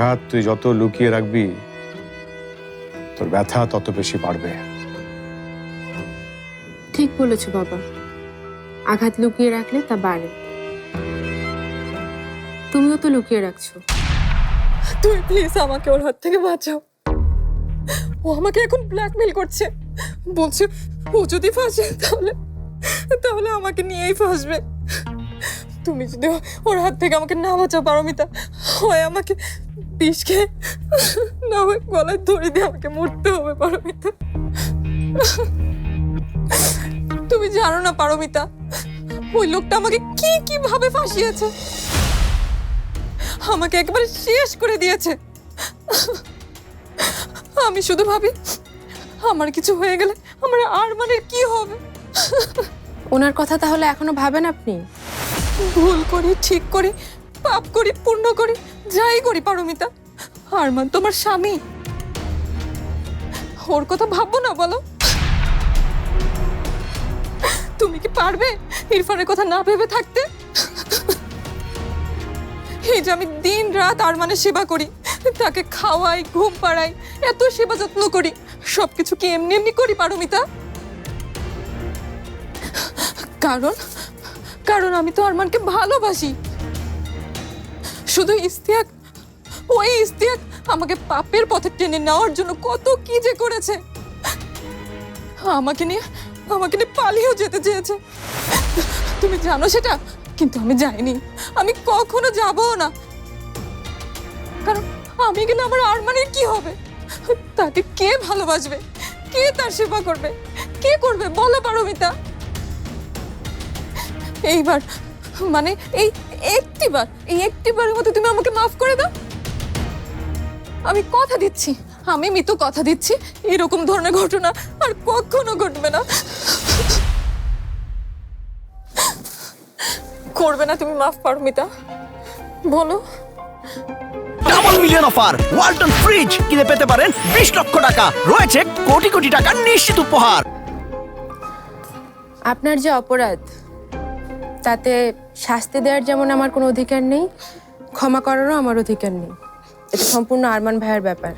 আঘাত তুই যত লুকিয়ে রাখবি তোর ব্যথা তত বেশি বাড়বে। ঠিক বলেছ বাবা। আঘাত লুকিয়ে রাখলে তা বাড়ে। তুমিও তো লুকিয়ে রাখছো। তুমি প্লিজ আমাকে ওর হাত থেকে বাঁচাও। ও আমাকে এখন ব্ল্যাকমেল করছে। বলছে ও যদি ফাঁসে তাহলে তাহলে আমাকে নিয়েই ফাঁসবে। তুমি যদি ওর হাত থেকে আমাকে না বাঁচাও পারমিতা হয় আমাকে খেয়ে না হয় গলায় ধরে দিয়ে আমাকে মরতে হবে পারমিতা। তুমি জানো না পারমিতা ওই লোকটা আমাকে কি কি ভাবে ফাঁসিয়েছে? আমাকে একবারে শেষ করে দিয়েছে। আমি শুধু ভাবি আমার কিছু হয়ে গেলে আমার আর মানে কি হবে? ওনার কথা তাহলে এখনও ভাবেন আপনি? ভুল করি ঠিক করি পাপ করি পূর্ণ করি যাই করি পারমিতা। আরমান, তোমার স্বামী। ওর কথা ভাববো না, বলো। তুমি কি পারবে ইরফানের কথা না ভেবে থাকতে? এই যে আমি দিন রাত আরমানের সেবা করি, তাকে খাওয়াই, ঘুম পাড়াই, এত সেবা যত্ন করি, সবকিছু কি এমনি এমনি করি পারমিতা? কারণ কারণ আমি তো আরমানকে ভালোবাসি। শুধু ইস্তিয়াক ওই ইস্তিয়াক আমাকে পাপের পথে টেনে নেওয়ার জন্য কত কি যে করেছে। আমাকে নিয়ে আমাকে নিয়ে পালিয়েও যেতে চেয়েছে। তুমি জানো সেটা, কিন্তু আমি যাইনি। আমি কখনো যাবও না। কারণ আমি গেলে আমার আরমানের কি হবে? তাকে কে ভালোবাসবে? কে তার সেবা করবে? কে করবে? বলো পারমিতা। এইবার মানে এই একটিবার, এই একটিবারের মতো তুমি আমাকে মাফ করে দাও? আমি কথা দিচ্ছি। আমি মিতু কথা দিচ্ছি। এরকম ধরনের ঘটনা আর কখনো ঘটবে না। করবে না তুমি মাফ পারমিতা বলো। Double million offer Walton fridge কিনে পেতে পারেন বিশ লক্ষ টাকা। রয়েছে কোটি কোটি টাকার নিশ্চিত উপহার। আপনার যে অপরাধ তাতে শাস্তি দেওয়ার যেমন আমার কোনো অধিকার নেই ক্ষমা করারও আমার অধিকার নেই। এটা সম্পূর্ণ আরমান ভাইয়ের ব্যাপার।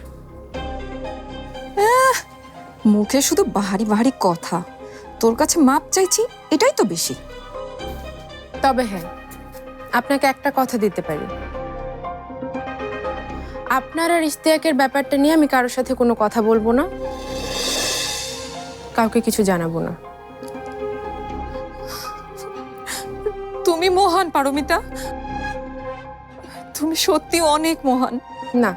মুখে শুধু বাহারি বাহারি কথা। তোর কাছে মাপ চাইছি এটাই তো বেশি। তবে হ্যাঁ আপনাকে একটা কথা দিতে পারি। আপনার আর ইস্তেয়াকের ব্যাপারটা নিয়ে আমি কারোর সাথে কোনো কথা বলব না। কাউকে কিছু জানাব না। তুমি মহান পারমিতা। তুমি সত্যি অনেক মহান। না।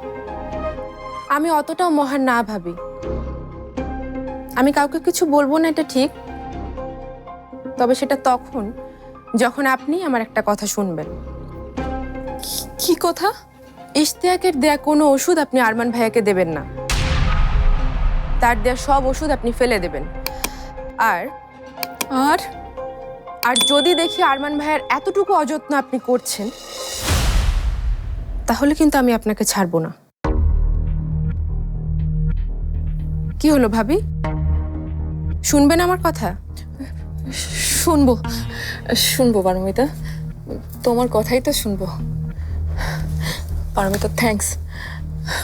আমি অতটাও মহান না ভাবি। আমি কাউকে কিছু বলব না এটা ঠিক। তবে সেটা তখন যখন আপনি আমার একটা কথা শুনবেন। কি কথা? ইশতিয়াকের দেয়া কোনো ওষুধ আপনি আরমান ভাইয়াকে দেবেন না। তার দেয়া সব ওষুধ আপনি ফেলে দেবেন। আর আর? আর যদি দেখি আরমান ভাইয়ের এতটুকু অযত্ন আপনি করছেন তাহলে কিন্তু আমি আপনাকে ছাড়বো না। কি হলো ভাবি? শুনবেন আমার কথা? শুনব। শুনব পারমিতা। তোমার কথাই তো শুনব। পারমিতা থ্যাঙ্কস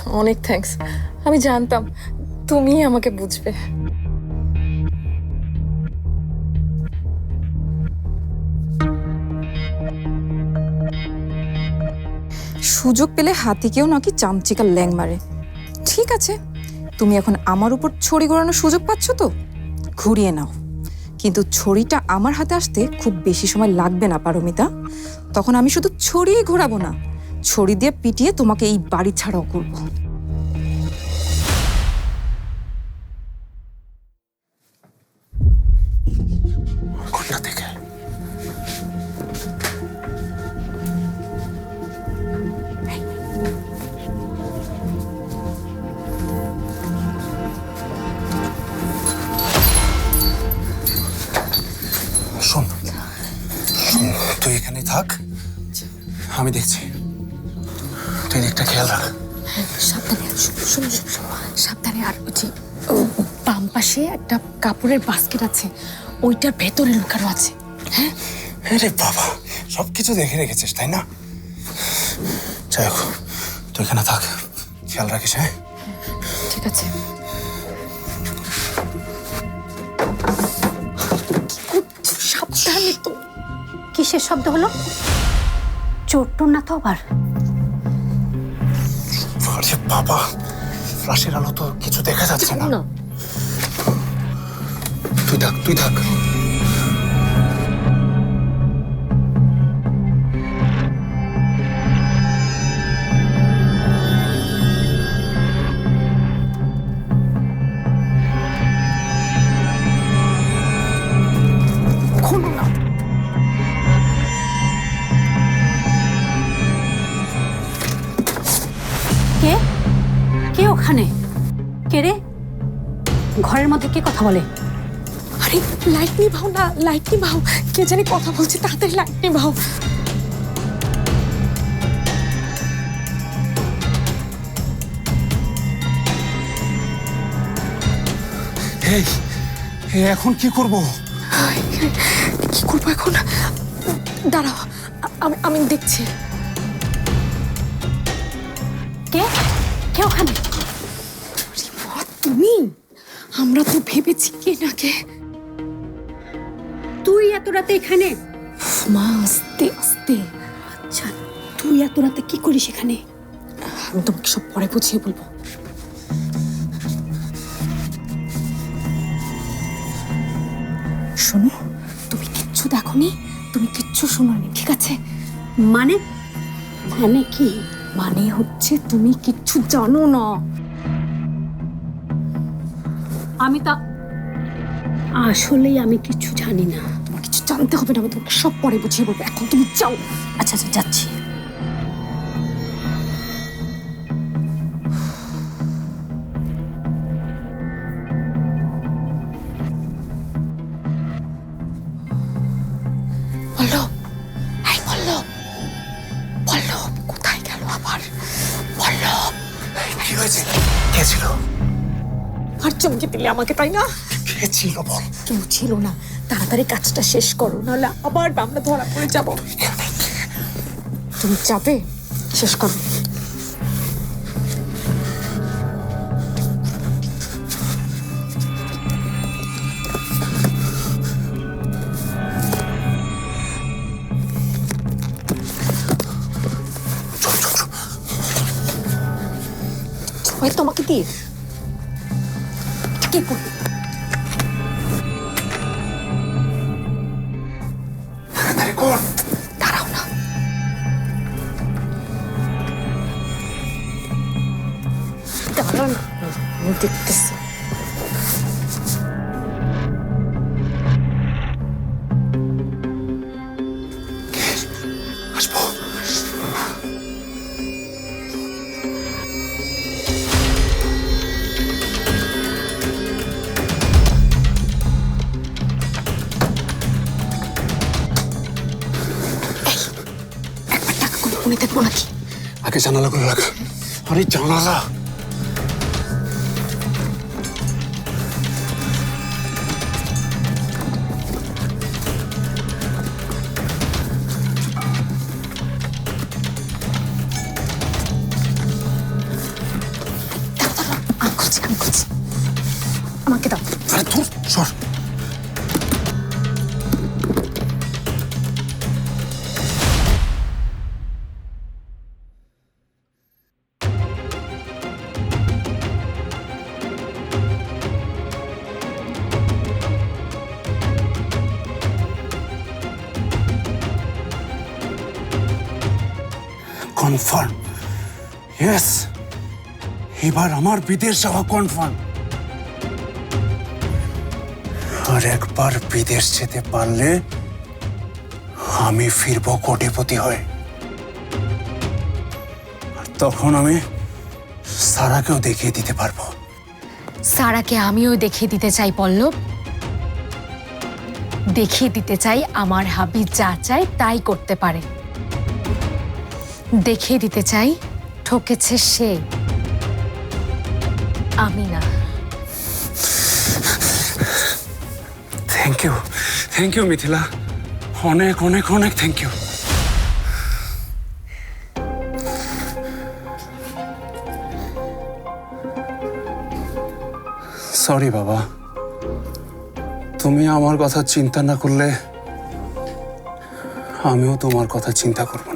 অনেক থ্যাঙ্কস আমি জানতাম তুমি আমাকে বুঝবে। সুযোগ পেলে হাতিকেও নাকি চামচিকার ল্যাং মারে। ঠিক আছে, তুমি এখন আমার উপর ছড়ি ঘোরানোর সুযোগ পাচ্ছ তো? ঘুরিয়ে নাও। কিন্তু ছড়িটা আমার হাতে আসতে খুব বেশি সময় লাগবে না, পারমিতা। তখন আমি শুধু ছড়িয়ে ঘোরাবো না, ছড়ি দিয়ে পিটিয়ে তোমাকে এই বাড়ি ছাড়াও করব। থাক। আমি দেখছি। তুই দিকটা খেয়াল রাখ। সাবধানে সাবধানে। আর যে ও, বাম পাশে একটা কাপড়ের বাস্কেট আছে। ওইটার ভেতরে লুকানো আছে। হ্যাঁ? আরে বাবা সব কিছু দেখে রেখেছিস তাই না? যাই হোক তুই তুই এখানে থাক। খেয়াল রাখিস হ্যাঁ? ঠিক আছে। কিসের শব্দ হলো? চোর টোর না তো আবার? আরে বাবা ফ্লাশের আলো তো কিছু দেখা যাচ্ছে না। তুই থাক তুই থাক। কে ওখানে কে রে? ঘরের মধ্যে কে কথা বলে? আরে লাইট নিভাও না লাইট নিভাও। কে জানি কথা বলছে তাড়াতাড়ি লাইট নিভাও। এই, এখন কি করব? কি করব এখন? দাঁড়াও আমি আমি দেখছি। কে? কে ওখানে? তুমি? আমরা তো ভেবেছি কে না কে। তুই এত রাতে এখানে? মা, আস্তে আস্তে। আচ্ছা তুই এত রাতে কি করিস এখানে? আমি তোমাকে সব পরে বুঝিয়ে বলব। শোনো, তুমি কিচ্ছু দেখোনি? তুমি কিচ্ছু শোনোনি, ঠিক আছে? মানে? মানে কি? মানে হচ্ছে তুমি কিচ্ছু জানো না। আমি তা আসলেই আমি কিছু জানি না। তোমার কিছু জানতে হবে না, আমি তোমাকে সব পরে বুঝিয়ে বলব। এখন তুমি যাও। আচ্ছা আচ্ছা যাচ্ছি। দিলে আমাকে তাই না? কে ছিল বল। কেউ ছিল না। তাড়াতাড়ি কাজটা শেষ করো নাহলে আবার আমরা ধরা পড়ে যাব। তুমি চাপে শেষ করো। আসব একবার টাকা করে মনে দেখব নাকি ইয়েস এবার আমার বিদেশ যাওয়া কনফার্ম আর একবার বিদেশ যেতে পারলে আমি ফিরব কোটিপতি হয়ে। তখন আমি সারাকেও দেখিয়ে দিতে পারব। সারাকে আমিও দেখিয়ে দিতে চাই, পল্লব। দেখিয়ে দিতে চাই আমার হাবি যা চায় তাই করতে পারে। দেখিয়ে দিতে চাই ঠকেছে সে। আমি না। Thank you thank you Mithila. অনেক অনেক অনেক থ্যাংক ইউ সরি বাবা। তুমি আমার কথা চিন্তা না করলে আমিও তোমার কথা চিন্তা করব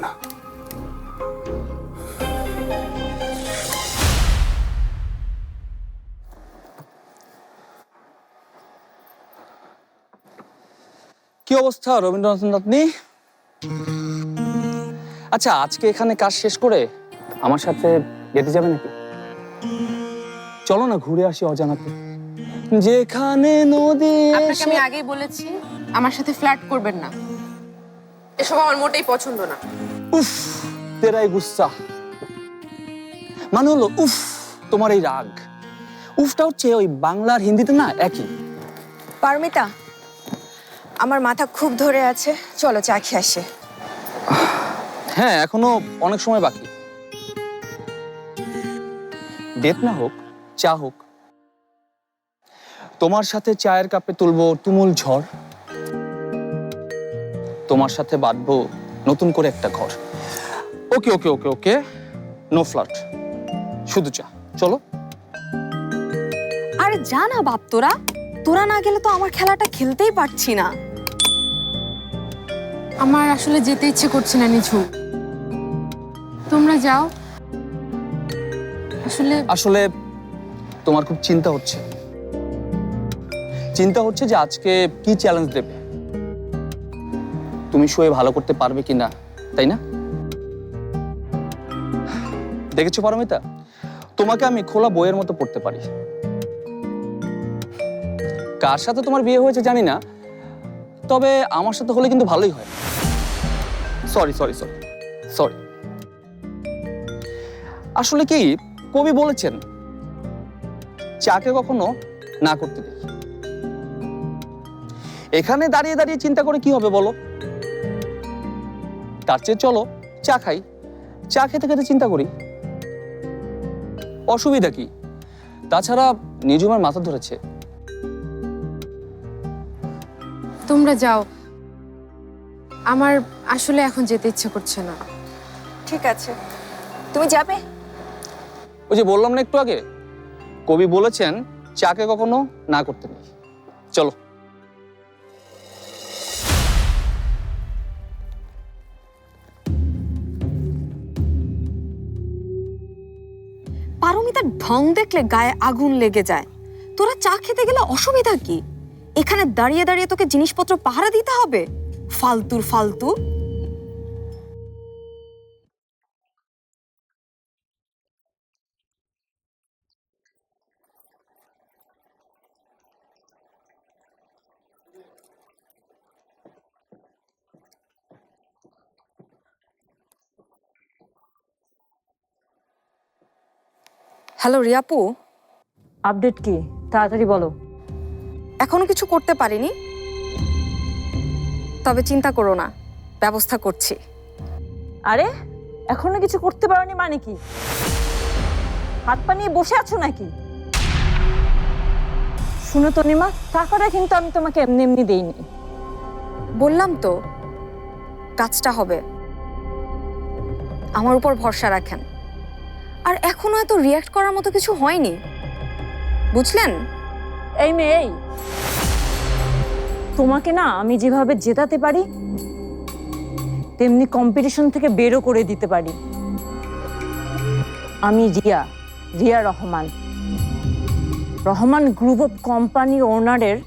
অবস্থা রবীন্দ্রনাথ নাতনি। আচ্ছা আজকে এখানে কাজ শেষ করে আমার সাথে যেতে যাবে নাকি? চলো না ঘুরে আসি অজানাতে। যেখানে নদী আপনাকে আমি আগেই বলেছি আমার সাথে ফ্ল্যাট করবেন না। এসব আমার মোটেই পছন্দ না। উফ তেরাই গুসা মানে হলো উফ তোমার এই রাগ। উফটা হচ্ছে ওই বাংলার হিন্দিতে না একই। পারমিতা আমার মাথা খুব ধরে আছে। চলো চা খেয়ে আসে। হ্যাঁ এখনও অনেক সময় বাকি। ডেট না হোক চা হোক। তোমার সাথে চায়ের কাপে তুলবো তুমুল ঝড়। তোমার সাথে বাঁধবো নতুন করে একটা ঘর। ওকে ওকে ওকে ওকে। নো ফ্লাট শুধু চা। চলো। আরে যা না বাপ তোরা। তোরা না গেলে তো আমার খেলাটা খেলতেই পারছি না। আমার আসলে যেতে ইচ্ছে করছে না, নিঝু। তোমরা যাও। আসলে আসলে তোমার খুব চিন্তা হচ্ছে। চিন্তা হচ্ছে যে আজকে কি চ্যালেঞ্জ দেবে? তুমি শুয়ে ভালো করতে পারবে কিনা তাই না? দেখেছ পারমিতা? তোমাকে আমি খোলা বইয়ের মতো পড়তে পারি। কার সাথে তোমার বিয়ে হয়েছে জানি না, তবে আমার সাথে হলে কিন্তু ভালোই হয়। Sorry sorry sorry sorry. আসলে কি, কবি বলেছেন, চাকে কখনো না করতে নেই এখানে দাঁড়িয়ে দাঁড়িয়ে চিন্তা করে কি হবে বলো? তার চেয়ে চলো, চা খাই। চা খেতে খেতে চিন্তা করি। অসুবিধা কি? তাছাড়া নিজুমার মাথা ধরেছে। তোমরা যাও। আমার আসলে এখন যেতে ইচ্ছে করছে না। ঠিক আছে। তুমি যাবে? ওই যে বললাম না একটু আগে কবি বলেছেন চাকে কখনো না করতে নেই। চলো। পারমিতার ঢং দেখলে গায়ে আগুন লেগে যায়। তোরা চা খেতে গেলে অসুবিধা কি? এখানে দাঁড়িয়ে দাঁড়িয়ে তোকে জিনিসপত্র পাহারা দিতে হবে? ফালতুর ফালতু। হ্যালো রিয়াপু আপডেট কি? তাড়াতাড়ি বলো। এখনও কিছু করতে পারিনি। তবে চিন্তা করো না ব্যবস্থা করছি। আরে এখনও কিছু করতে পারোনি মানে কি? হাত পা নিয়ে বসে আছো নাকি? শুনো তো নিমা টাকাটা কিন্তু আমি তোমাকে এমনি এমনি দেইনি। বললাম তো কাজটা হবে। আমার উপর ভরসা রাখেন। আর এখনও এত রিয়াক্ট করার মতো কিছু হয়নি। বুঝলেন? এই মেয়ে, এই। তোমাকে না আমি যেভাবে জেতাতে পারি, তেমনি কম্পিটিশন থেকে বেরো করে দিতে পারি। আমি রিয়া রিয়া রহমান। রহমান গ্রুপ অফ কোম্পানির ওনারের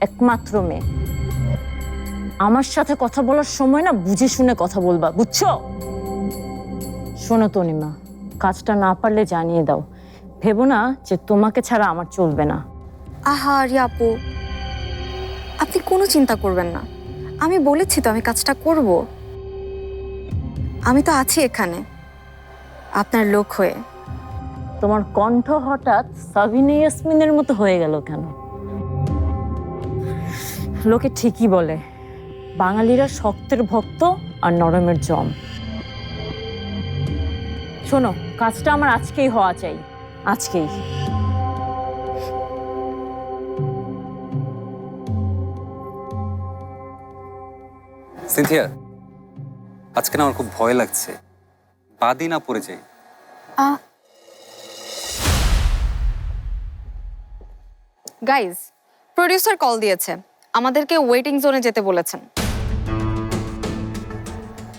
একমাত্র মেয়ে। আমার সাথে কথা বলার সময় না বুঝে শুনে কথা বলবা, বুঝছ? শোনো, তনিমা। কাজটা না পারলে জানিয়ে দাও। ভেবো না যে তোমাকে ছাড়া আমার চলবে না। আহা আপু। আপনি কোনো চিন্তা করবেন না। আমি বলেছি তো আমি কাজটা করব। আমি তো আছি এখানে আপনার লোক হয়ে। তোমার কণ্ঠ হঠাৎ সাবিনা ইয়াসমিনের মতো হয়ে গেল কেন? লোকে ঠিকই বলে বাঙালিরা শক্তের ভক্ত আর নরমের জম। শোনো কাজটা আমার আজকেই হওয়া চাই। আজকেই। সিনথিয়া আজকে না আমার খুব ভয় লাগছে। বাদি না পড়ে যাই। গাইজ প্রডিউসার কল দিয়েছে। আমাদেরকে ওয়েটিং জোনে যেতে বলেছেন।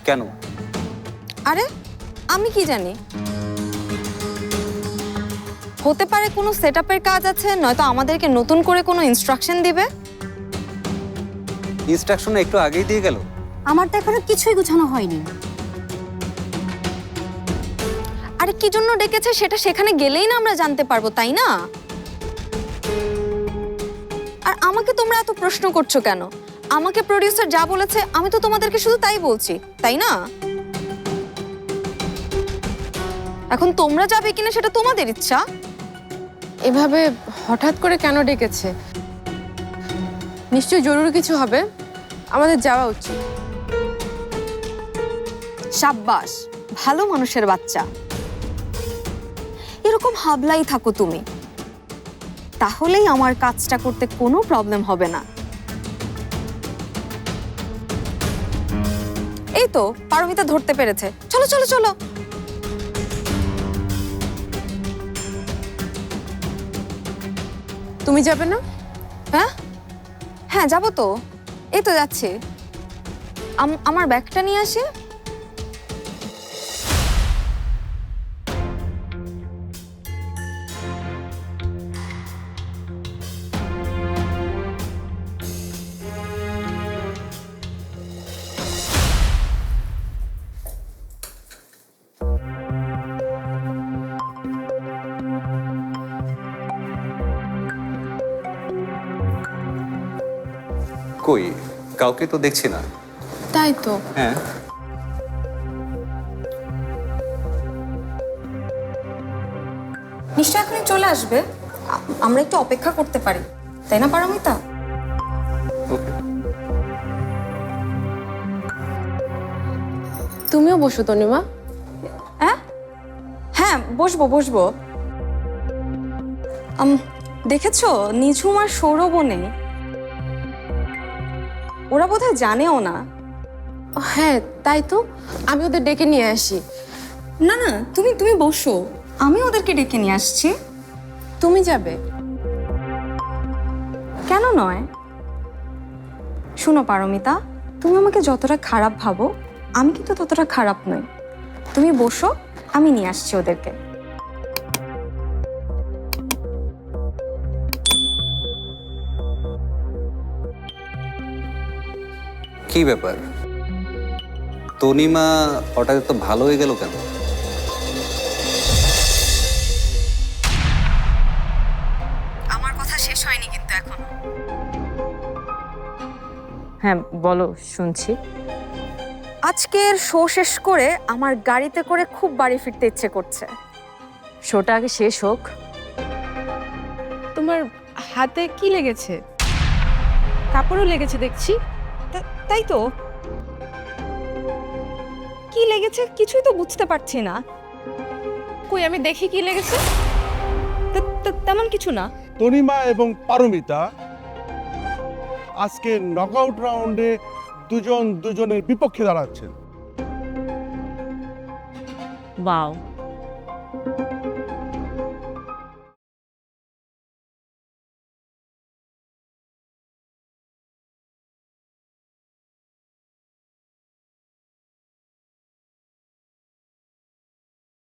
কেন? আরে আমি কি জানি? হতে পারে কোনো সেট কাজ আছে নয়তো আমাদেরকে নতুন করে কোনো ইনস্ট্রাকশন দিবে? ইনস্ট্রাকশন একটু আগেই দিয়ে গেল। আমার তো এখনও কিছুই গুছানো হয়নি। আরে কি জন্য ডেকেছে সেটা সেখানে গেলেই না আমরা জানতে পারব তাই না? আর আমাকে তোমরা এত প্রশ্ন করছ কেন? আমাকে প্রডিউসার যা বলেছে আমি তো তোমাদেরকে শুধু তাই বলছি তাই না? এখন তোমরা যাবে কিনা সেটা তোমাদের ইচ্ছা। এভাবে হঠাৎ করে কেন ডেকেছে? নিশ্চয়ই জরুরি কিছু হবে। আমাদের যাওয়া উচিত। সাব্বাস, ভালো মানুষের বাচ্চা। এরকম হাবলাই থাকো তুমি। তাহলেই আমার কাজটা করতে কোনো প্রবলেম হবে না। এই তো, পারমিতা ধরতে পেরেছে। চলো চলো চলো। তুমি যাবে না? হ্যাঁ? হ্যাঁ যাব তো। এই তো যাচ্ছে। আম- আমার ব্যাগটা নিয়ে আসি। কই? কাউকে তো দেখছি না। তাই তো। হ্যাঁ। নিশ্চয় এখনই চলে আসবে। আ- আমরা একটু অপেক্ষা করতে পারি। তাই না পারমিতা? ওকে। তুমিও বসো তনিমা হ্যাঁ হ্যাঁ বসবো বসবো। আম, দেখেছ? নিঝুম আর সৌরভও নেই। ওরা বোধহয় জানেও না। হ্যাঁ তাই তো। আমি ওদের ডেকে নিয়ে আসি। না না তুমি তুমি বসো। আমি ওদেরকে ডেকে নিয়ে আসছি। তুমি যাবে। কেন নয়? শোনো পারমিতা তুমি আমাকে যতটা খারাপ ভাবো আমি কিন্তু ততটা খারাপ নই। তুমি বসো আমি নিয়ে আসছি ওদেরকে। কি ব্যাপার? তনিমা হঠাৎ তো ভালো হয়ে গেল কেন? আমার কথা শেষ হয়নি কিন্তু এখনও। হ্যাঁ বলো শুনছি। আজকের শো শেষ করে আমার গাড়িতে করে খুব বাড়ি ফিরতে ইচ্ছে করছে। শোটা আগে শেষ হোক। তোমার হাতে কি লেগেছে? কাপড়ও লেগেছে দেখছি। তাই তো? কি লেগেছে? কিছুই তো বুঝতে পারছি না। কই আমি দেখি কি লেগেছে? তে- তে- তেমন কিছু না। তনিমা এবং পারমিতা আজকে নকআউট রাউন্ডে দুজন দুজনের বিপক্ষে দাঁড়াচ্ছেন। ওয়াও